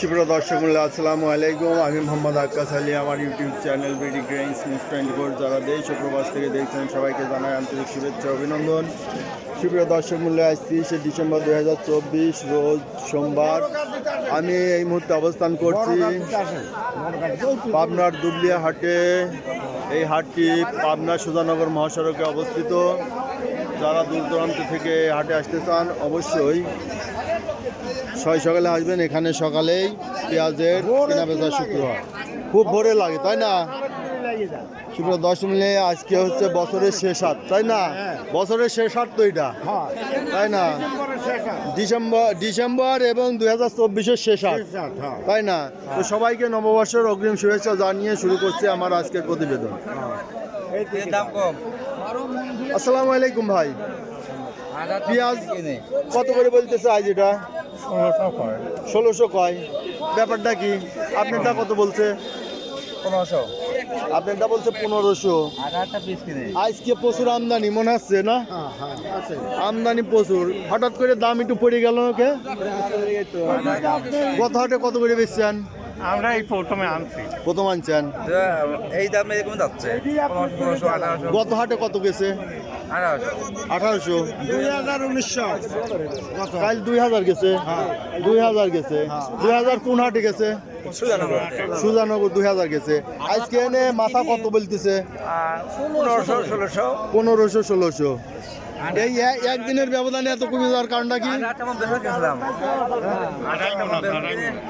সুপ্রিয় দর্শক মূল্য আসসালামু আলাইকুম। আমি মোহাম্মদ আক্কাস আলী, আমার YouTube channel BD grains news twenty four যারা দেশ ও প্রবাস থেকে দেখছেন, সবাইকে জানাই আন্তরিক শুভেচ্ছা, অভিনন্দন। সুপ্রিয় দর্শক মূল্য আজ তিরিশে ডিসেম্বর দু হাজার চব্বিশ, রোজ সোমবার। আমি এই মুহূর্তে অবস্থান করছি পাবনার দুবলিয়া হাটে। এই হাটটি পাবনা সুজানগর মহাসড়কে অবস্থিত। যারা দূর দূরান্ত থেকে হাটে আসতে চান, অবশ্যই ছয় সকালে আসবেন এখানে সকালেই পেঁয়াজের কেনা বেচা শুক্র হয়। খুব ভোরে লাগে তাই না? শুক্র দশ মিলে আজকে হচ্ছে বছরের শেষ হাট তাই না? বছরের শেষ হাট তো এটা তাই না? ডিসেম্বর ডিসেম্বর এবং দুই হাজার চব্বিশের শেষ হাট তাই না? তো সবাইকে নববর্ষের অগ্রিম শুভেচ্ছা জানিয়ে শুরু করছে আমার আজকের প্রতিবেদন। দাম আসসালামু আলাইকুম ভাই। পেঁয়াজ কত করে বলতেছে আজ এটা? ষোলোশো কয়। ব্যাপারটা কি? আপনারটা কত বলছে? পনেরোশো। আপনারটা বলছে পনেরোশো। আজকে প্রচুর আমদানি মনে হচ্ছে না? আমদানি প্রচুর। হঠাৎ করে দাম একটু পড়ে গেল ওকে? গত হাটে কত করে বেচছেন? আমরা এই প্রথমে আনছি। প্রথম আনছেন এই দামে এরকম যাচ্ছে। পনেরোশো আঠারোশো। গত হাটে কত গেছে? আঠারোশো। আঠারোশো। দুই হাজার উনিশশো। কাল দুই হাজার গেছে? দুই হাজার গেছে। দুই হাজার কোন হাটে গেছে? সুজানগর। দুই হাজার গেছে। আজকে এনে মাথা কত বলতেছে? পনেরোশো ষোলোশো। পনেরোশো ষোলোশো। এই একদিনের ব্যবধানে এত কমে যাওয়ার কারণটা কি?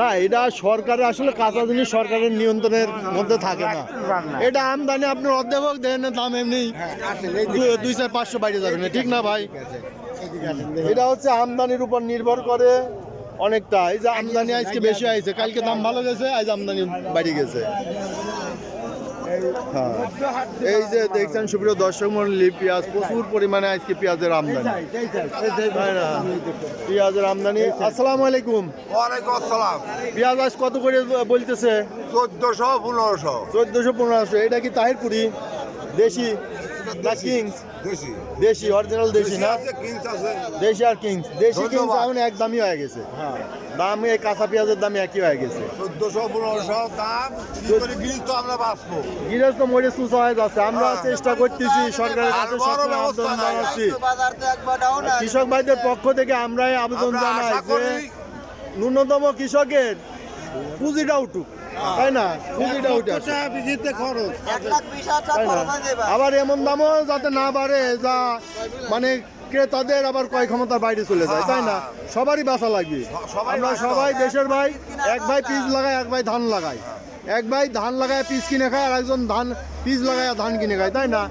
না, এটা সরকারের আসলে কাঁচা জিনিস সরকারের নিয়ন্ত্রণের মধ্যে থাকে না। এটা আমদানি আপনার অর্ধেক হোক দেন দাম এমনি দুই চার পাঁচশো বাইরে যাবে না, ঠিক না ভাই? এটা হচ্ছে আমদানির উপর নির্ভর করে অনেকটা। এই যে আমদানি আজকে বেশি হয়েছে, কালকে দাম ভালো গেছে, আজ আমদানি বাইরে গেছে। হ্যাঁ। এই যে দেখছেন সুপ্রিয় দর্শক মন্ডলী পেঁয়াজ প্রচুর পরিমাণে আজকে পেঁয়াজের আমদানি। তাই পেঁয়াজের আমদানি। আসসালাম আলাইকুম। আসসালাম। পেঁয়াজ আজ কত করে বলতেছে? চোদ্দশো পনেরোশো। চোদ্দশো পনেরোশো। এটা কি তাহিরপুরি? দেশি? না কিংস বেশি দেশি। অরিজিনাল দেশি না? কিংস আছে দেশি আর কিংস দেশি কিংস। এখন এক দামই হয়ে গেছে। দাম এই কাঁচা পেঁয়াজের দাম একই হয়ে গেছে। চোদ্দশো পনেরোশো দাম। গিরিশ তো আমরা বাঁচবো। গিরাজ তো মরে সুসা হয়ে যাচ্ছে। আমরা হ্যাঁ। চেষ্টা করতেছি সরকারের কাছে আবেদন জানাচ্ছি কৃষক ভাইদের পক্ষ থেকে আমরাই আবেদন আমরা জানাই যে ন্যূনতম কৃষকের পুঁজিটা উঠুক। তাই না? পুঁজিটা উঠে খরচ? তাই না? আবার এমন দামও যাতে না বাড়ে যা মানে ক্রেতাদের আবার কয় ক্ষমতার বাইরে চলে যায় তাই না? সবারই বাসা লাগবে। সবাই আমরা সবাই দেশের ভাই এক ভাই পিস লাগায় এক ভাই ধান লাগায়। এক ভাই ধান লাগায় পিস কিনে খায় আর একজন ধান পিস লাগায় ধান কিনে খায় তাই না?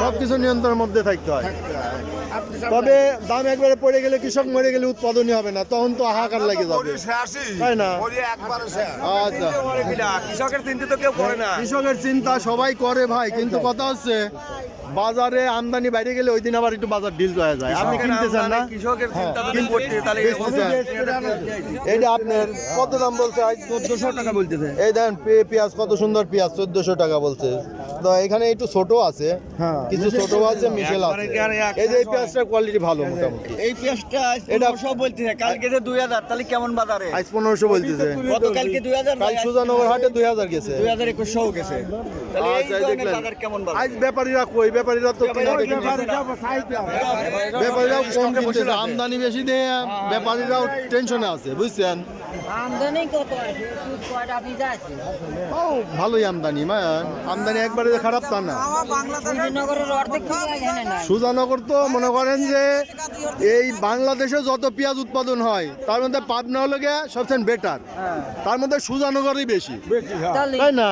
সব কিছু নিয়ন্ত্রণের মধ্যে থাকতে হয়। তবে দাম একবারে পড়ে গেলে কৃষক মরে গেলে উৎপাদনই হবে না তখন তো হাহাকার লেগে যাবে। তাই না? আচ্ছা। কৃষকের চিন্তা তো কেউ করে না। কৃষকের চিন্তা সবাই করে ভাই কিন্তু কথা হচ্ছে বাজারে আমদানি বাইরে গেলে ওই দিন আবার একটু বাজার ডিল হয়ে যায়। আপনি কিনতেছেন না? কৃষকের চিন্তা যদি কিনতে- চান না। এইটা আপনার কত দাম বলছে? চোদ্দশো টাকা বলতেছে। এই পে- পেঁয়াজ কত সুন্দর পেঁয়াজ চোদ্দশো টাকা বলছে। তো এখানে একটু ছোট আছে। কিছু ছোট আছে মিশেল আছে। এই যে এই পেঁয়াজটার কোয়ালিটি ভালো মোটামুটি। এই পেঁয়াজটা এটা- সব বলতেছে কালকে যে দুই হাজার তাহলে কেমন বাজারে? আজ পনেরোশো বলতেছে। গতকালকে দুই হাজার? কাল সুজানগর হাটে দুই হাজার গেছে। দুই হাজার একুশশো গেছে। তাহলে এই আচ্ছা, আজ ব্যাপারীরা কই? ব্যাপারীরা তো কিনা দেখি ব্যাপারীরাও কম আমদানি বেশি দিয়ে ব্যাপারীরাও টেনশনে আছে বুঝছেন? আমদানি কত আছে? কয়টা বীজ আছে? ও ভালোই আমদানি মা। আমদানি একবারে খারাপ তা না। সুজানগর তো মনে করেন যে এই বাংলাদেশে যত পেঁয়াজ উৎপাদন হয় তার মধ্যে পাবনা হলো গিয়ে সবচেয়ে বেটার তার মধ্যে সুজানগরই বেশি। তাহলে তাই না?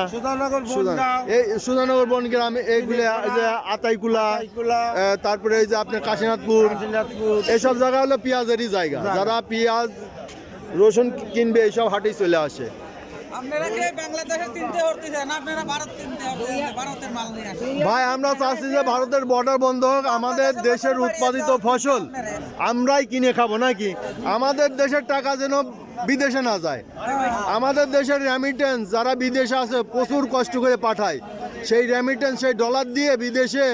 এই সুজানগর বনগ্রাম এইগুলো এই যে আতাইকুলা তারপরে এই যে আপনার কাশীনাথপুর এইসব জায়গা হলো পেঁয়াজেরই জায়গা। যারা পেঁয়াজ রসুন কিনবে এইসব হাটেই চলে আসে। ভাই আমরা চাচ্ছি যে ভারতের বর্ডার বন্ধ হোক আমাদের দেশের উৎপাদিত ফসল আমরাই কিনে খাব নাকি? আমাদের দেশের টাকা যেন বিদেশে না যায়। আমাদের দেশের রেমিটেন্স যারা বিদেশে আছে প্রচুর কষ্ট করে পাঠায়। সেই রেমিটেন্স সেই ডলার দিয়ে বিদেশে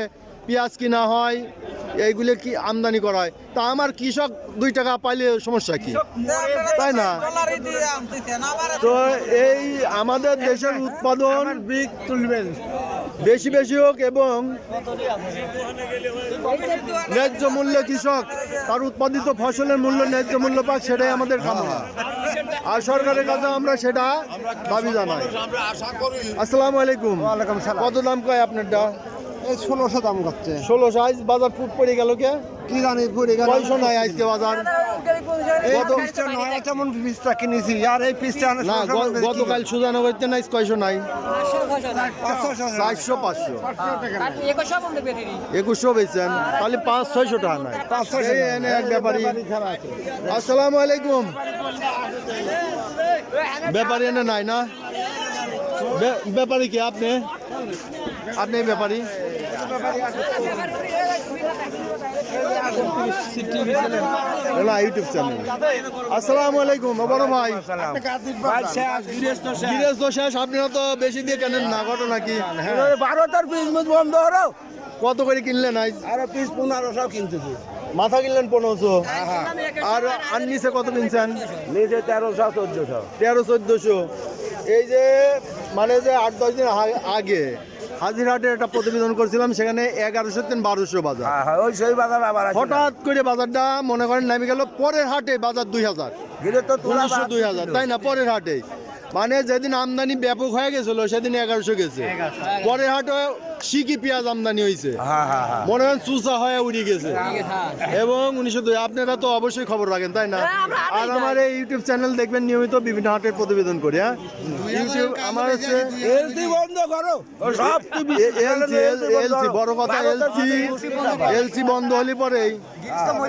পেঁয়াজ কিনা হয় এইগুলো কি আমদানি করা হয়? তা আমার কৃষক দুই টাকা পাইলে সমস্যা কি? তাই না? তো এই আমাদের দেশের উৎপাদন বিগ তুলবেন। বেশি বেশি হোক এবং ন্যায্য মূল্যে কৃষক তার উৎপাদিত ফসলের মূল্য ন্যায্য মূল্য পাক সেটাই আমাদের কামনা। আর সরকারের কাছে আমরা সেটা দাবি জানাই। আসসালামু আলাইকুম। কত দাম কয় আপনারটা? এই ষোলোশো দাম করছে। ষোলোশো আইস বাজার ফুট পড়ে গেল কে? কি জানি পড়ে গেল। কয়শো নাই আজকে বাজার? পিসটা নয় পিসটা কিনেছি আর এই পিসটা না গ- গতকাল সুজানো করতে নাই কয়শো নাই। চারশো পাঁচশো। একুশশো তাহলে পাঁচ ছয়শো টাকা নাই। এই এনে এক ব্যাপারী। আসসালামু আলাইকুম। ব্যাপারী এনে নাই না? বে- ব্যাপারী কি আপনি? আপনি ব্যাপারী? ইউটিউব চ্যানেল আসসালামু তো তো বেশি দিয়ে না, ঘটনা কি? পিস মুজ বন্ধ হলো কত করে কিনলেন আজ? পিস মাথা কিনলেন পনেরোশো। আর আর নিচে কত কিনছেন? নিজে তেরোশো চোদ্দশো তেরো চোদ্দশো। এই যে মানে যে আট, দশ দিন আগে হাজিরহাটের একটা প্রতিবেদন করছিলাম সেখানে এগারোশো তিন বারোশো বাজার। হ্যাঁ ওই সেই বাজার আবার হঠাৎ করে বাজারটা মনে করেন নামে গেল পরের হাটে বাজার দুই হাজার। গেলে তো উনিশশো দুই হাজার তাই না? পরের হাটে। মানে যেদিন আমদানি ব্যাপক হয়ে গেছিল সেদিন এগারোশো গেছে। পরে হাটে শিকি পেঁয়াজ আমদানি হয়েছে হ্যাঁ হ্যাঁ হ্যাঁ। মনে হয় চুষা হয়ে উড়ে গেছে। এবং উনিশশো দুই আপনারা তো অবশ্যই খবর রাখেন তাই না? আর আমার এই ইউটিউব চ্যানেল দেখবেন নিয়মিত বিভিন্ন হাটের প্রতিবেদন করি হ্যাঁ? ইউটিউব আমার হচ্ছে এলসি বন্ধ করো। সব এলসি এলসি বড় কথা এলসি। এলসি বন্ধ হলে পরেই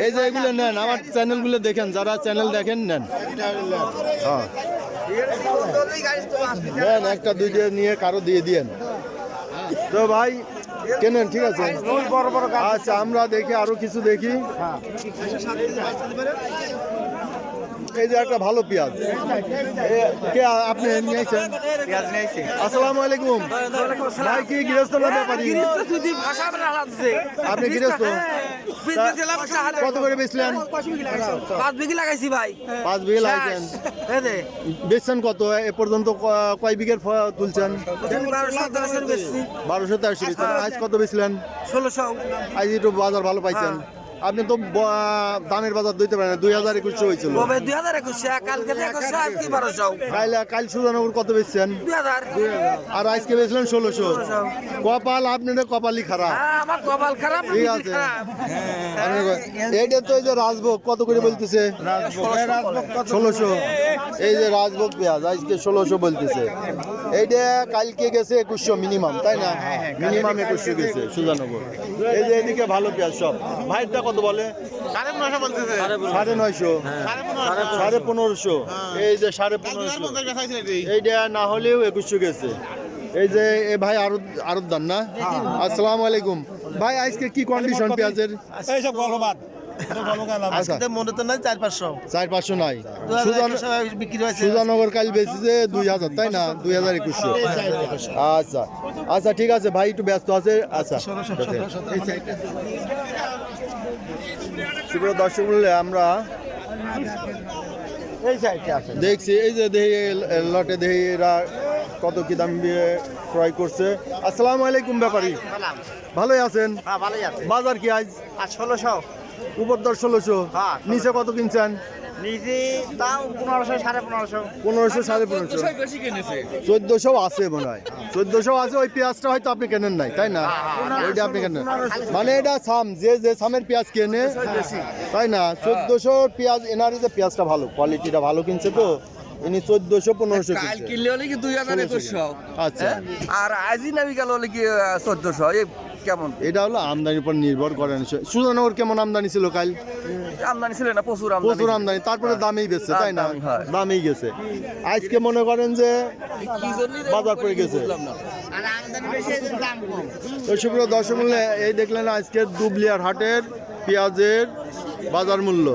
এই যে এগুলো নেন আমার চ্যানেলগুলো দেখেন যারা চ্যানেল দেখেন নেন। হ্যাঁ। নেন একটা দুইটা নিয়ে কারও দিয়ে দিয়েন। তো ভাই কেনেন ঠিক আছে? আচ্ছা আমরা দেখি আরও কিছু দেখি। এই যে একটা ভালো পেঁয়াজ। কে আপনি নিয়েছেন? আসসালামু আলাইকুম। ভাই কি গৃহস্থ না ব্যাপারী? আপনি গৃহস্থ? তা- কত করে বেচলেন পাঁচ বিঘি লাগাইছি ভাই। পাঁচ বিঘি লাগাইছেন বেচছেন কত? এ পর্যন্ত কয় বিঘের তুলছেন? বারোশো তেরোশো আজ কত বেচলেন? ষোলোশো। আজ একটু বাজার ভালো পাইছেন। আপনি তো ব- দামের বাজার দিতে পারেন দুই হাজার একুশশো হয়েছিল। দুই হাজার একুশে কালকে একুশে কাল কাল সুজানগর কত বেচছেন? আর আজকে বেচলেন ষোলোশো। কপাল আপনাদের কপালই খারাপ। হ্যাঁ, আমার কপাল খারাপ ঠিক আছে। এইটা তো এই যে রাজভোগ কত করে বলতেছে? ষোলোশো। এই যে রাজভোগ পেঁয়াজ আজকে ষোলোশো বলতেছে। এইটা কালকে গেছে একুশশো মিনিমাম তাই না? মিনিমাম একুশশো গেছে সুজানগর। এই যে এদিকে ভালো পেঁয়াজ সব। ভাইটা কত বলে? সাড়ে নয়শো। সাড়ে পনেরোশো। এই যে সাড়ে পনেরোশো। এইটা না হলেও একুশশো গেছে। এই যে এ ভাই আরত আরতদার না? আসসালামু আলাইকুম। ভাই আজকে কি কন্ডিশন পেঁয়াজের? এইসব গলবাদ আচ্ছা। মনে তো নাই চার পাঁচশো। নাই। সুজান- বিক্রি হয়েছে। সুজানগর কাল বেচেছে দুই হাজার তাই না? দুই হাজার একুশশো। আচ্ছা। আচ্ছা ঠিক আছে ভাই একটু ব্যস্ত আছে। আচ্ছা। সুপ্রিয় দর্শক মূল্যে আমরা দেখছি এই যে দেহি লটে দেহি এরা কত কি দাম দিয়ে ক্রয় করছে। আসসালামু আলাইকুম ব্যাপারী। ভালোই আছেন? হ্যাঁ বাজার কি আজ? ষোলোশো। উপর দর ষোলোশো। হ্যাঁ, নিচে কত কিনছেন? নিজে পনেরোশো সাড়ে পনেরোশো। পনেরোশো সাড়ে পনেরোশো। চোদ্দশো আছে মনে হয়। চোদ্দশো আছে ওই পেঁয়াজটা হয়তো আপনি কেনেন নাই তাই না? ওইটা আপনি কেনেন মানে এটা সাম যে যে সামের পেঁয়াজ কেনে তাই না? চোদ্দশো পেঁয়াজ এনার যে পেঁয়াজটা ভালো কোয়ালিটিটা ভালো কিনছে তো ইনি চোদ্দশো পনেরোশো কাল কিনলে হলে কি দুই হাজার একুশশো? আচ্ছা। আর আজই নামি গেল হলে কি চোদ্দশো? এই কেমন? এটা হলো আমদানির উপর নির্ভর করে। সুজানগর কেমন আমদানি ছিল কাল? আমদানি ছিল না প্রচুর আমদানি। প্রচুর আমদানি। তারপরে দামেই বেচছে তাই না? দামেই গেছে। আজকে মনে করেন যে বাজার পড়ে গেছে। সুপ্রিয় দর্শক মূল্য এই দেখলেন আজকে দুবলিয়ার হাটের পেঁয়াজের বাজার মূল্য।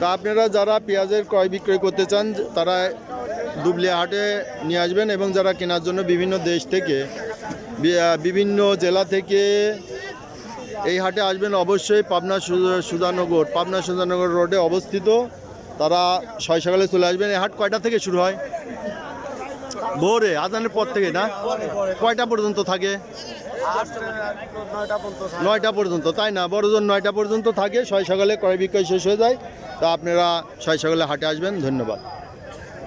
তা আপনারা যারা পেঁয়াজের ক্রয় বিক্রয় করতে চান তারা দুবলিয়া হাটে নিয়ে আসবেন এবং যারা কেনার জন্য বিভিন্ন দেশ থেকে বিভিন্ন জেলা থেকে এই হাটে আসবেন অবশ্যই পাবনা সুধানগর পাবনা সুধানগর রোডে অবস্থিত। তারা ছয় সকালে চলে আসবেন। এই হাট কয়টা থেকে শুরু হয়? ভোরে, আজানের পর থেকে, না? কয়টা পর্যন্ত থাকে? নয়টা পর্যন্ত, তাই না? বড়জন নয়টা পর্যন্ত থাকে। ছয় সকালে ক্রয় বিক্রয় শেষ হয়ে যায়। তা আপনারা ছয় সকালে হাটে আসবেন। ধন্যবাদ।